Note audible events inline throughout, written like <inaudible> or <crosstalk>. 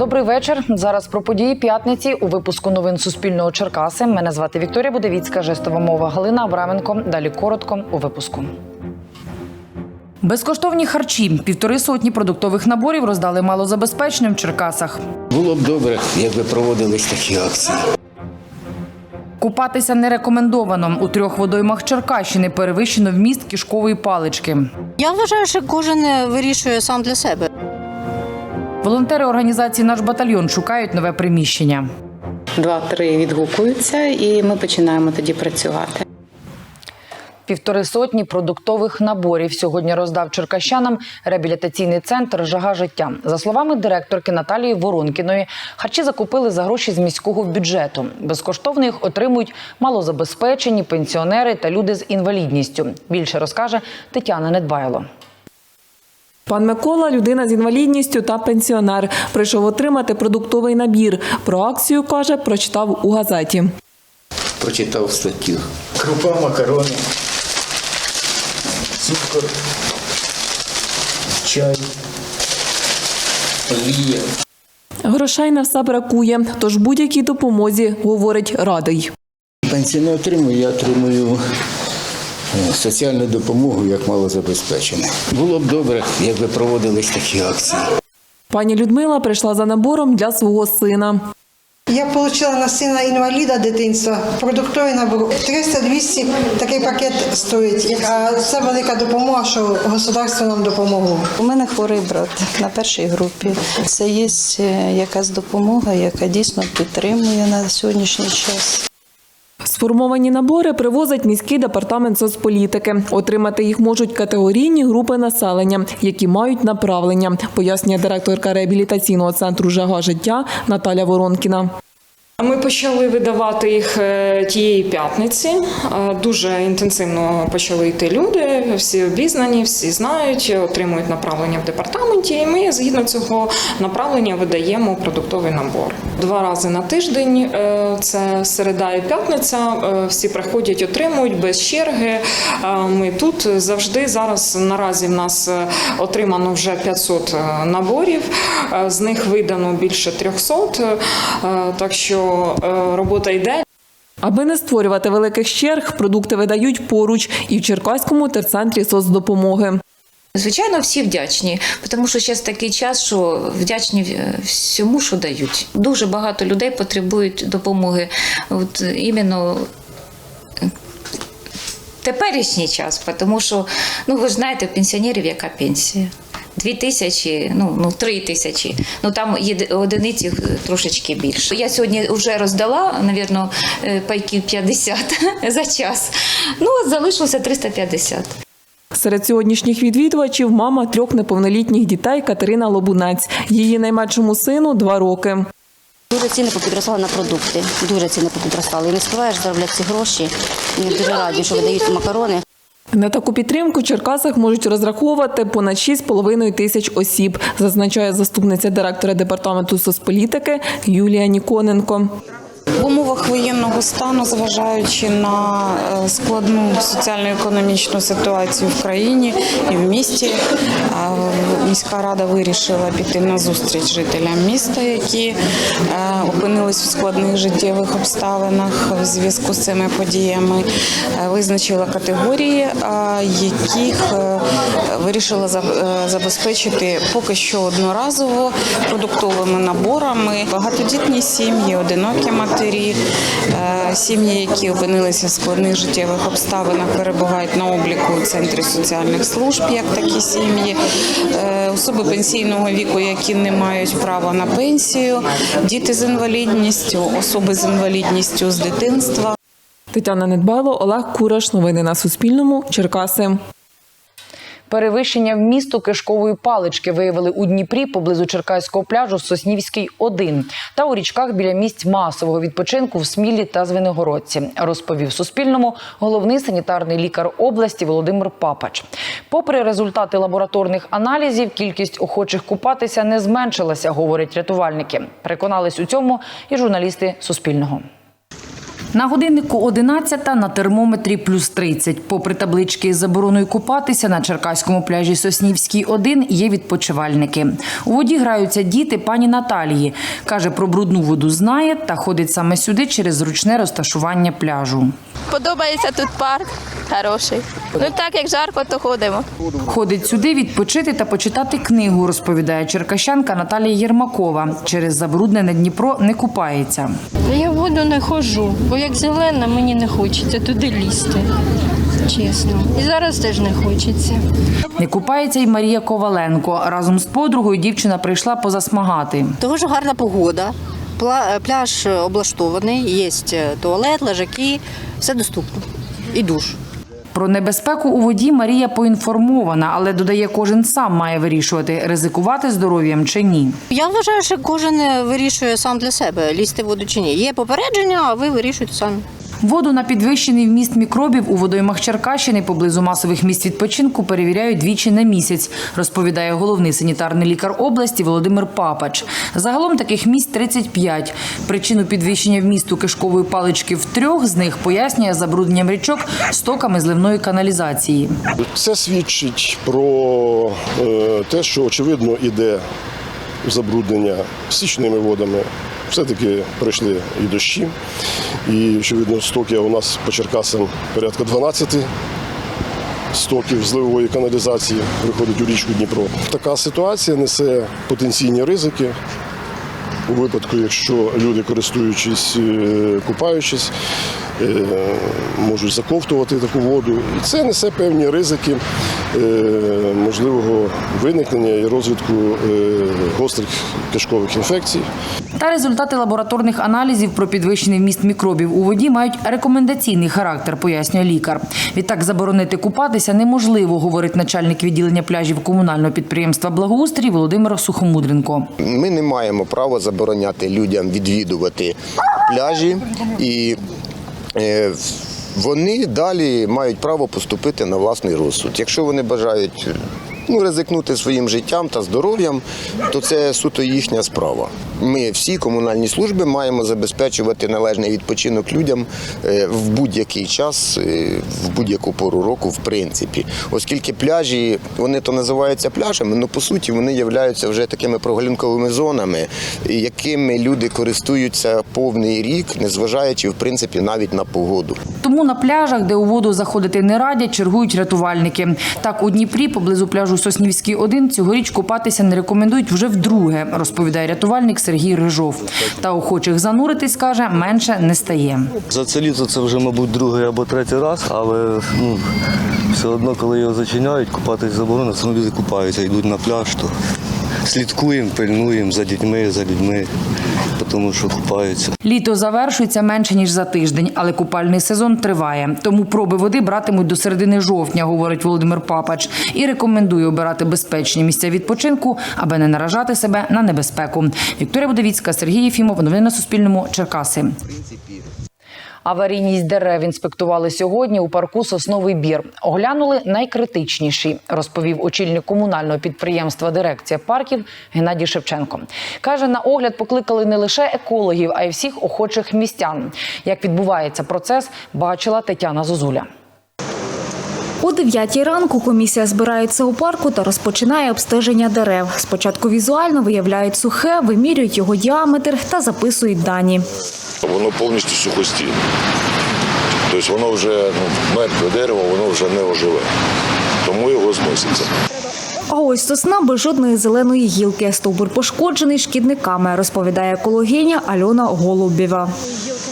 Добрий вечір. Зараз про події п'ятниці у випуску новин Суспільного Черкаси. Мене звати Вікторія Будовіцька, жестова мова Галина Абраменко. Далі коротко у випуску. Безкоштовні харчі, півтори сотні продуктових наборів роздали малозабезпеченим в Черкасах. Було б добре, якби проводились такі акції. Купатися не рекомендовано. У трьох водоймах Черкащини перевищено вміст кишкової палички. Я вважаю, що кожен вирішує сам для себе. Волонтери організації Наш батальйон шукають нове приміщення. Два-три відгукуються, і ми починаємо тоді працювати. Півтори сотні продуктових наборів сьогодні роздав черкащанам реабілітаційний центр Жага життя. За словами директорки Наталії Воронкіної, харчі закупили за гроші з міського бюджету. Безкоштовно їх отримують малозабезпечені пенсіонери та люди з інвалідністю. Більше розкаже Тетяна Недбайло. Пан Микола людина з інвалідністю та пенсіонер. Прийшов отримати продуктовий набір. Про акцію каже, прочитав у газеті. Прочитав статтю. Крупа, макарони, цукор, чай, олія. Грошей на все бракує, тож будь-якій допомозі, говорить радий. Пенсію не отримую, я отримую соціальну допомогу як малозабезпечений. Було б добре, якби проводились такі акції. Пані Людмила прийшла за набором для свого сина. Я отримала на сина інваліда дитинства продуктовий набор 300-200 такий пакет стоїть. А це велика допомога, що государство нам допомогло. У мене хворий брат на першій групі. Це є е, якась допомога, яка дійсно підтримує на сьогоднішній час. Сформовані набори привозить міський департамент соцполітики. Отримати їх можуть категорійні групи населення, які мають направлення, пояснює директорка реабілітаційного центру Жага життя Наталя Воронкіна. Ми почали видавати їх е, тієї п'ятниці. Е, Дуже інтенсивно почали йти люди. Всі обізнані, всі знають, отримують направлення в департаменті. І ми згідно цього направлення видаємо продуктовий набор. Два рази на тиждень е, це середа і п'ятниця. Всі приходять, отримують без черги. Ми тут завжди зараз наразі в нас отримано вже 500 наборів. З них видано більше 300. Е, Так що е, робота йде. Аби не створювати великих черг, продукти видають поруч і в Черкаському терцентрі соцдопомоги. Звичайно, всі вдячні, тому що зараз такий час, що вдячні всьому, що дають. Дуже багато людей потребують допомоги. От іменно е, теперішній час, тому що ну ви ж знаєте, пенсіонерів яка пенсія? Дві тисячі, ну ну три тисячі. Ну там є одиниці е, трошечки більше. Я сьогодні вже роздала, навірно, е, пайків 50 <laughs> за час. Ну от залишилося 350. Серед сьогоднішніх відвідувачів мама трьох неповнолітніх дітей Катерина Лобунець. Її найменшому сину два роки. Дуже ціни попідростали на продукти. Дуже ціни попідростали. І не співаєш заробляти ці гроші. Ми дуже раді, що видають макарони. На таку підтримку в Черкасах можуть розраховувати понад 6,5 тисяч осіб, зазначає заступниця директора департаменту соцполітики Юлія Ніконенко. В умовах воєнного стану, зважаючи на е, складну соціально-економічну ситуацію в країні і в місті, е, міська рада вирішила піти на зустріч жителям міста, які е, опинились в складних життєвих обставинах в зв'язку з цими подіями. Визначила категорії, яких вирішила забезпечити поки що одноразово продуктовими наборами. Багатодітні сім'ї, одинокі матері, е, сім'ї, які опинилися в складних життєвих обставинах, перебувають на обліку у центрі соціальних служб, як такі сім'ї, е, особи пенсійного віку, які не мають права на пенсію, діти з інвалідністю, особи з інвалідністю з дитинства. Тетяна Недбайло, Олег Кураш. Новини на Суспільному. Черкаси. Перевищення вмісту кишкової палички виявили у Дніпрі поблизу Черкаського пляжу Соснівський 1 та у річках біля місць масового відпочинку в Смілі та Звенигородці, розповів Суспільному головний санітарний лікар області Володимир Папач. Попри результати лабораторних аналізів, кількість охочих купатися не зменшилася, говорять рятувальники. Переконались у цьому і журналісти Суспільного. На годиннику 11 на термометрі плюс 30. Попри таблички із забороною купатися на Черкаському пляжі Соснівський 1 є відпочивальники. У воді граються діти пані Наталії. Каже, про брудну воду знає та ходить саме сюди через зручне розташування пляжу. Подобається тут парк хороший. Ну так як жарко, то ходимо. Ходить сюди відпочити та почитати книгу, розповідає черкащанка Наталія Єрмакова. Через забруднене Дніпро не купається. Я в воду не ходжу, бо як зелена, мені не хочеться туди лізти. Чесно. І зараз теж не хочеться. Не купається й Марія Коваленко. Разом з подругою дівчина прийшла позасмагати. Того ж гарна погода. пла- Пляж облаштований, є туалет, лежаки, все доступно. І душ. Про небезпеку у воді Марія поінформована, але додає, кожен сам має вирішувати, ризикувати здоров'ям чи ні. Я вважаю, що кожен вирішує сам для себе, лізти в воду чи ні. Є попередження, а ви вирішуєте самі. Воду на підвищений вміст мікробів у водоймах Черкащини поблизу масових місць відпочинку перевіряють двічі на місяць, розповідає головний санітарний лікар області Володимир Папач. Загалом таких місць 35. Причину підвищення вмісту кишкової палички в трьох з них пояснює забрудненням річок стоками зливної каналізації. Це свідчить про е, те, що очевидно іде забруднення стічними водами. Все-таки прийшли і дощі, і очевидно стоки у нас по Черкасам порядка 12 стоків зливової каналізації виходить у річку Дніпро. Така ситуація несе потенційні ризики. У випадку, якщо люди, користуючись, е, купаючись, можуть заковтувати таку воду. І це несе певні ризики е, можливого виникнення і розвитку е, гострих кишкових інфекцій. Та результати лабораторних аналізів про підвищений вміст мікробів у воді мають рекомендаційний характер, пояснює лікар. Відтак заборонити купатися неможливо, говорить начальник відділення пляжів комунального підприємства Благоустрій Володимир Сухомудренко. Ми не маємо права забороняти людям відвідувати пляжі, і е, вони далі мають право поступити на власний розсуд. Якщо вони бажають ну, ризикнути своїм життям та здоров'ям, то це суто їхня справа. Ми всі комунальні служби маємо забезпечувати належний відпочинок людям е, в будь-який час, е, в будь-яку пору року, в принципі. Оскільки пляжі, вони то називаються пляжами, але по суті вони являються вже такими прогулянковими зонами, якими люди користуються повний рік, незважаючи в принципі навіть на погоду. Тому на пляжах, де у воду заходити не радять, чергують рятувальники. Так у Дніпрі, поблизу пляжу Соснівський 1, цьогоріч купатися не рекомендують вже вдруге, розповідає рятувальник Сергій Рижов. Та охочих зануритись, каже, менше не стає. За це літо це вже, мабуть, другий або третій раз, але ну, все одно, коли його зачиняють, купатись заборонено, все одно купаються, йдуть на пляж, то слідкуємо, пильнуємо за дітьми, за людьми, тому що купаються. Літо завершується менше ніж за тиждень, але купальний сезон триває. Тому проби води братимуть до середини жовтня, говорить Володимир Папач, і рекомендує обирати безпечні місця відпочинку, аби не наражати себе на небезпеку. Вікторія Будовіцька, Сергій Єфімов. Новини на Суспільному. Черкаси. Аварійність дерев інспектували сьогодні у парку Сосновий бір. Оглянули найкритичніші, розповів очільник комунального підприємства Дирекція парків Геннадій Шевченко. Каже, на огляд покликали не лише екологів, а й всіх охочих містян. Як відбувається процес, бачила Тетяна Зозуля. О 9 ранку комісія збирається у парку та розпочинає обстеження дерев. Спочатку візуально виявляють сухе, вимірюють його діаметр та записують дані. Воно повністю сухостійне. Тобто воно вже ну, мертве дерево, воно вже не оживе. Тому його зноситься. А ось сосна без жодної зеленої гілки. Стовбур пошкоджений шкідниками, розповідає екологиня Альона Голубєва.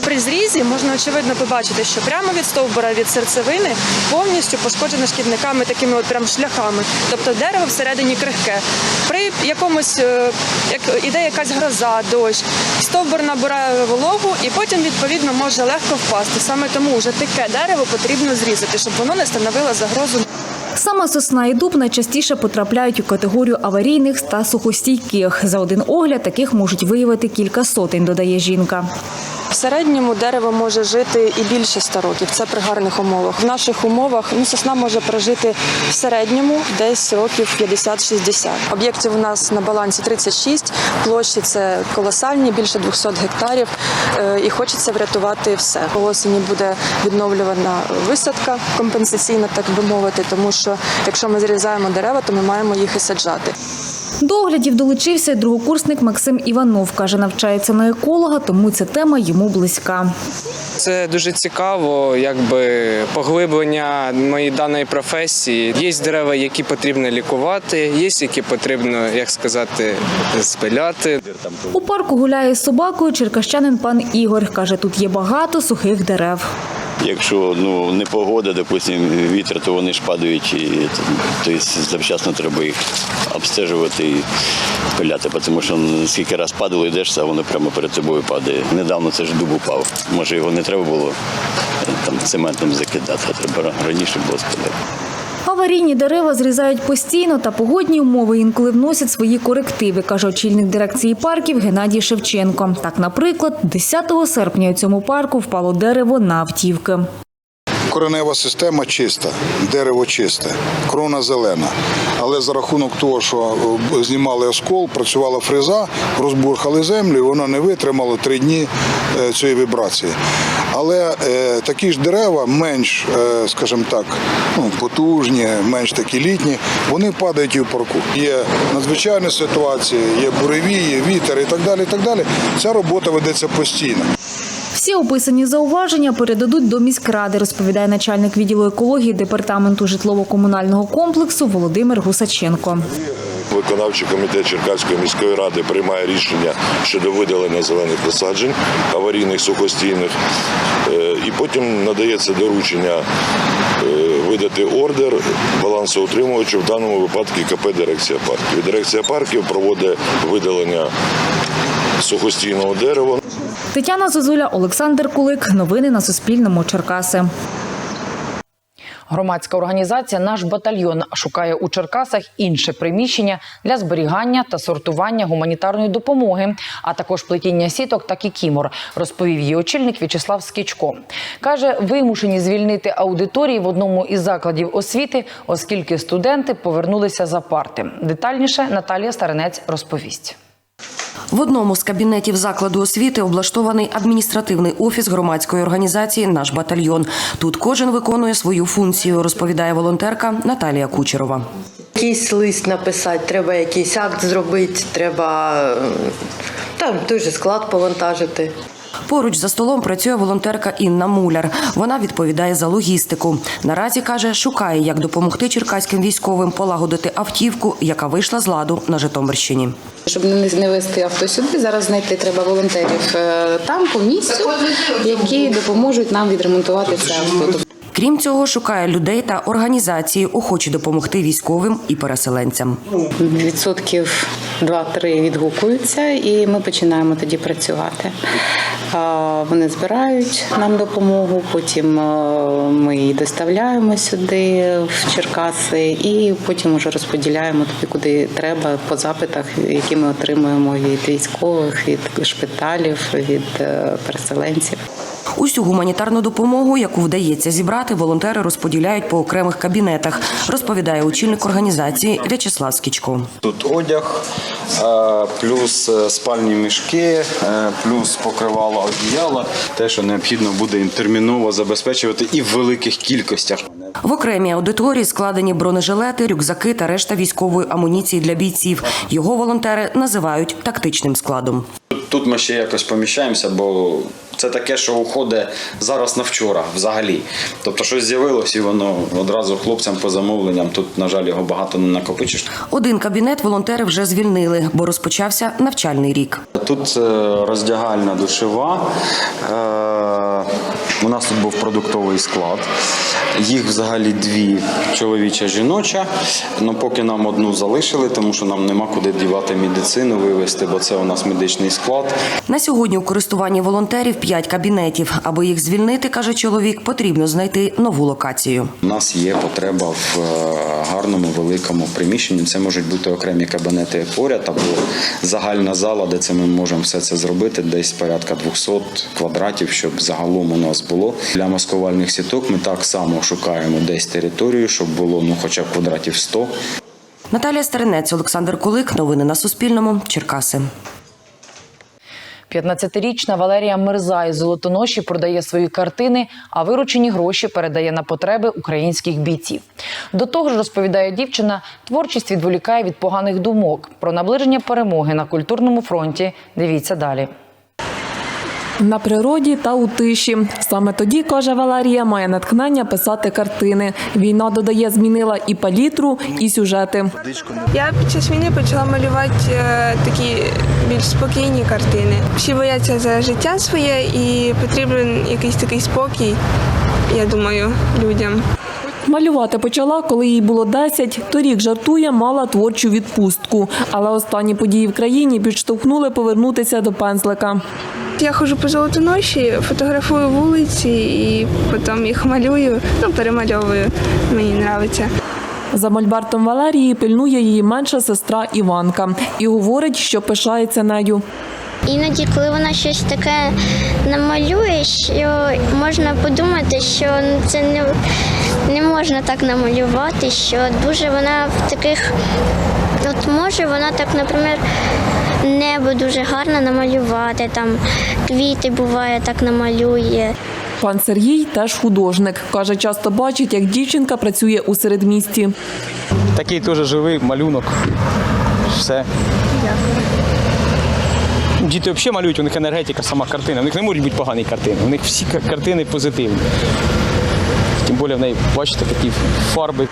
При зрізі можна очевидно побачити, що прямо від стовбура від серцевини повністю пошкоджено шкідниками такими от прям шляхами. Тобто дерево всередині крихке. При якомусь е, як іде якась гроза, дощ, стовбур набирає вологу і потім відповідно може легко впасти. Саме тому вже таке дерево потрібно зрізати, щоб воно не становило загрозу. Саме сосна і дуб найчастіше потрапляють у категорію аварійних та сухостійких. За один огляд таких можуть виявити кілька сотень, додає жінка. В середньому дерево може жити і більше 100 років. Це при гарних умовах. В наших умовах ну, сосна може прожити в середньому десь років 50-60. Об'єктів у нас на балансі 36, площі це колосальні, більше 200 гектарів. Е, І хочеться врятувати все. Осені буде відновлювана висадка компенсаційна, так би мовити, тому що якщо ми зрізаємо дерева, то ми маємо їх і саджати. До оглядів долучився другокурсник Максим Іванов. Каже, навчається на еколога, тому ця тема йому близька. Це дуже цікаво, якби поглиблення моєї даної професії. Є дерева, які потрібно лікувати, є які потрібно, як сказати, спиляти. У парку гуляє з собакою черкащанин пан Ігор. Каже, тут є багато сухих дерев. Якщо ну не погода, допустим, вітер, то вони ж падають, і тобто завчасно треба їх обстежувати і пиляти, тому що скільки раз падало, йдеш, а воно прямо перед тобою падає. Недавно це ж дуб упав. Може його не треба було е, там цементом закидати, а треба раніше було спиляти. Аварійні дерева зрізають постійно, та погодні умови інколи вносять свої корективи, каже очільник дирекції парків Геннадій Шевченко. Так, наприклад, 10 серпня у цьому парку впало дерево на автівки. Коренева система чиста, дерево чисте, крона зелена. Але за рахунок того, що е, знімали оскол, працювала фреза, розбурхали землю, і вона не витримала три дні е, цієї вібрації. Але е, такі ж дерева, менш, е, скажімо так, ну, потужні, менш такі літні, вони падають і в парку. Є надзвичайні ситуації, є буревії, вітер і так далі. І так далі. Ця робота ведеться постійно. Всі описані зауваження передадуть до міськради, розповідає начальник відділу екології департаменту житлово-комунального комплексу Володимир Гусаченко. Виконавчий комітет Черкаської міської ради приймає рішення щодо видалення зелених насаджень аварійних сухостійних, Е, і потім надається доручення е, видати ордер балансоутримувачу, в даному випадку КП Дирекція парків. Дирекція парків проводить видалення сухостійного дерева. Тетяна Зозуля, Олександр Кулик. Новини на Суспільному. Черкаси. Громадська організація Наш батальйон шукає у Черкасах інше приміщення для зберігання та сортування гуманітарної допомоги, а також плетіння сіток та кікімор, розповів її очільник В'ячеслав Скічко. Каже, вимушені звільнити аудиторії в одному із закладів освіти, оскільки студенти повернулися за парти. Детальніше Наталія Старинець розповість. В одному з кабінетів закладу освіти облаштований адміністративний офіс громадської організації Наш батальйон. Тут кожен виконує свою функцію, розповідає волонтерка Наталія Кучерова. Якийсь лист написати, треба якийсь акт зробити, треба е, там той склад повантажити. Поруч за столом працює волонтерка Інна Муляр. Вона відповідає за логістику. Наразі каже, шукає, як допомогти черкаським військовим полагодити автівку, яка вийшла з ладу на Житомирщині. Щоб не не вести авто сюди, зараз знайти треба волонтерів е, там по місцю, які допоможуть нам відремонтувати це авто. Крім цього, шукає людей та організації, охочі допомогти військовим і переселенцям. Відсотків 2-3 відгукуються, і ми починаємо тоді працювати. Вони збирають нам допомогу, потім е, ми її доставляємо сюди в Черкаси, і потім вже розподіляємо туди, куди треба по запитах, які ми отримуємо від військових, від шпиталів, від е, переселенців. Усю гуманітарну допомогу, яку вдається зібрати, волонтери розподіляють по окремих кабінетах, розповідає очільник організації В'ячеслав Скічко. Тут одяг, е, плюс е, спальні мішки, е, плюс покривало одіяла, те, що необхідно буде їм терміново забезпечувати і в великих кількостях. В окремій аудиторії складені бронежилети, рюкзаки та решта військової амуніції для бійців. Його волонтери називають тактичним складом. Тут ми ще якось поміщаємося, бо це таке, що уходить зараз на вчора взагалі. Тобто щось з'явилось і воно одразу хлопцям по замовленням. Тут, на жаль, його багато не накопичиш. Один кабінет волонтери вже звільнили, бо розпочався навчальний рік. Тут е, роздягальна душева. е, У нас тут був продуктовий склад. Їх взагалі дві чоловіча жіноча. Ну поки нам одну залишили, тому що нам нема куди дівати медицину, вивезти, бо це у нас медичний склад. На сьогодні у користуванні волонтерів п'ять кабінетів. Аби їх звільнити, каже чоловік, потрібно знайти нову локацію. У нас є потреба в е, гарному великому приміщенні. Це можуть бути окремі кабінети поряд або загальна зала, де це ми можемо все це зробити, десь порядка 200 квадратів, щоб загалом у нас було. Для маскувальних сіток ми так само шукаємо десь територію, щоб було ну хоча б квадратів 100. Наталія Старинець, Олександр Кулик. Новини на Суспільному. Черкаси. 15-річна Валерія Мирза із Золотоноші продає свої картини, а виручені гроші передає на потреби українських бійців. До того ж, розповідає дівчина, творчість відволікає від поганих думок. Про наближення перемоги на культурному фронті дивіться далі. На природі та у тиші. Саме тоді, каже Валерія, має натхнення писати картини. Війна додає, змінила і палітру, і сюжети. Я під час війни почала малювати е, такі більш спокійні картини. Всі бояться за життя своє і потрібен якийсь такий спокій, я думаю, людям. Малювати почала, коли їй було 10. Торік жартує, мала творчу відпустку. Але останні події в країні підштовхнули повернутися до пензлика. Я ходжу по золотоноші, фотографую вулиці і потім їх малюю, ну перемальовую. Мені подобається. За мольбартом Валерії пильнує її менша сестра Іванка і говорить, що пишається нею. Іноді, коли вона щось таке намалює, що можна подумати, що це не, не можна так намалювати, що дуже вона в таких, от може вона так, наприклад, небо дуже гарно намалювати, там квіти буває, так намалює. Пан Сергій теж художник. Каже, часто бачить, як дівчинка працює у середмісті. Такий теж живий малюнок. Все. Діти взагалі малюють, у них енергетика, сама картина. У них не можуть бути погані картини. У них всі картини позитивні. Тим більше в неї, бачите, такі фарби.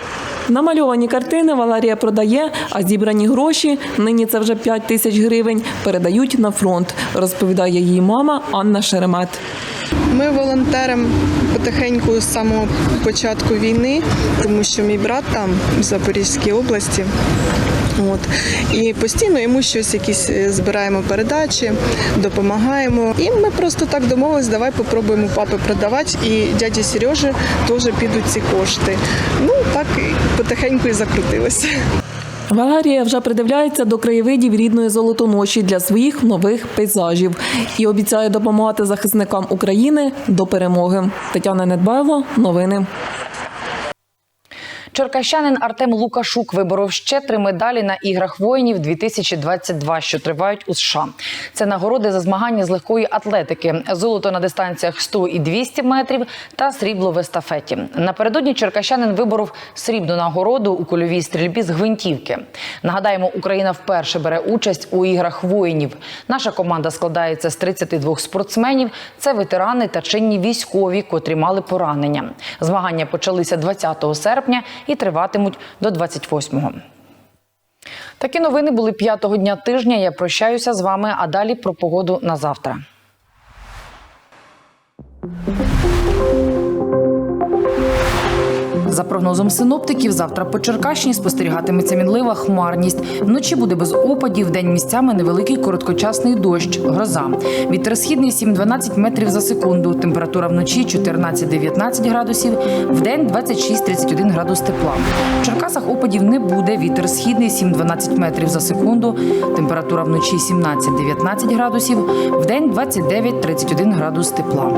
Намальовані картини Валерія продає, а зібрані гроші, нині це вже 5 тисяч гривень, передають на фронт, розповідає її мама Анна Шеремет. Ми волонтеримо потихеньку з самого початку війни, тому що мій брат там в Запорізькій області. От і постійно йому щось якісь е, збираємо передачі, допомагаємо. І ми просто так домовились, давай попробуємо папи продавати, і дяді Сережі теж підуть ці кошти. Ну так потихеньку і закрутилося. Валерія вже придивляється до краєвидів рідної золотоноші для своїх нових пейзажів і обіцяє допомагати захисникам України до перемоги. Тетяна Недбайло, новини. Черкащанин Артем Лукашук виборов ще три медалі на іграх воїнів 2022, що тривають у США. Це нагороди за змагання з легкої атлетики, золото на дистанціях 100 і 200 метрів та срібло в естафеті. Напередодні черкащанин виборов срібну нагороду у кульовій стрільбі з гвинтівки. Нагадаємо, Україна вперше бере участь у іграх воїнів. Наша команда складається з 32 спортсменів. Це ветерани та чинні військові, котрі мали поранення. Змагання почалися 20 серпня і триватимуть до 28-го. Такі новини були п'ятого дня тижня. Я прощаюся з вами, а далі про погоду на завтра. За прогнозом синоптиків, завтра по Черкащині спостерігатиметься мінлива хмарність. Вночі буде без опадів, день місцями невеликий короткочасний дощ, гроза. Вітер східний 7-12 метрів за секунду. Температура вночі 14-19 градусів, вдень 26-31 градус тепла. В Черкасах опадів не буде. Вітер східний 7-12 метрів за секунду. Температура вночі 17-19 градусів, вдень 29-31 градус тепла.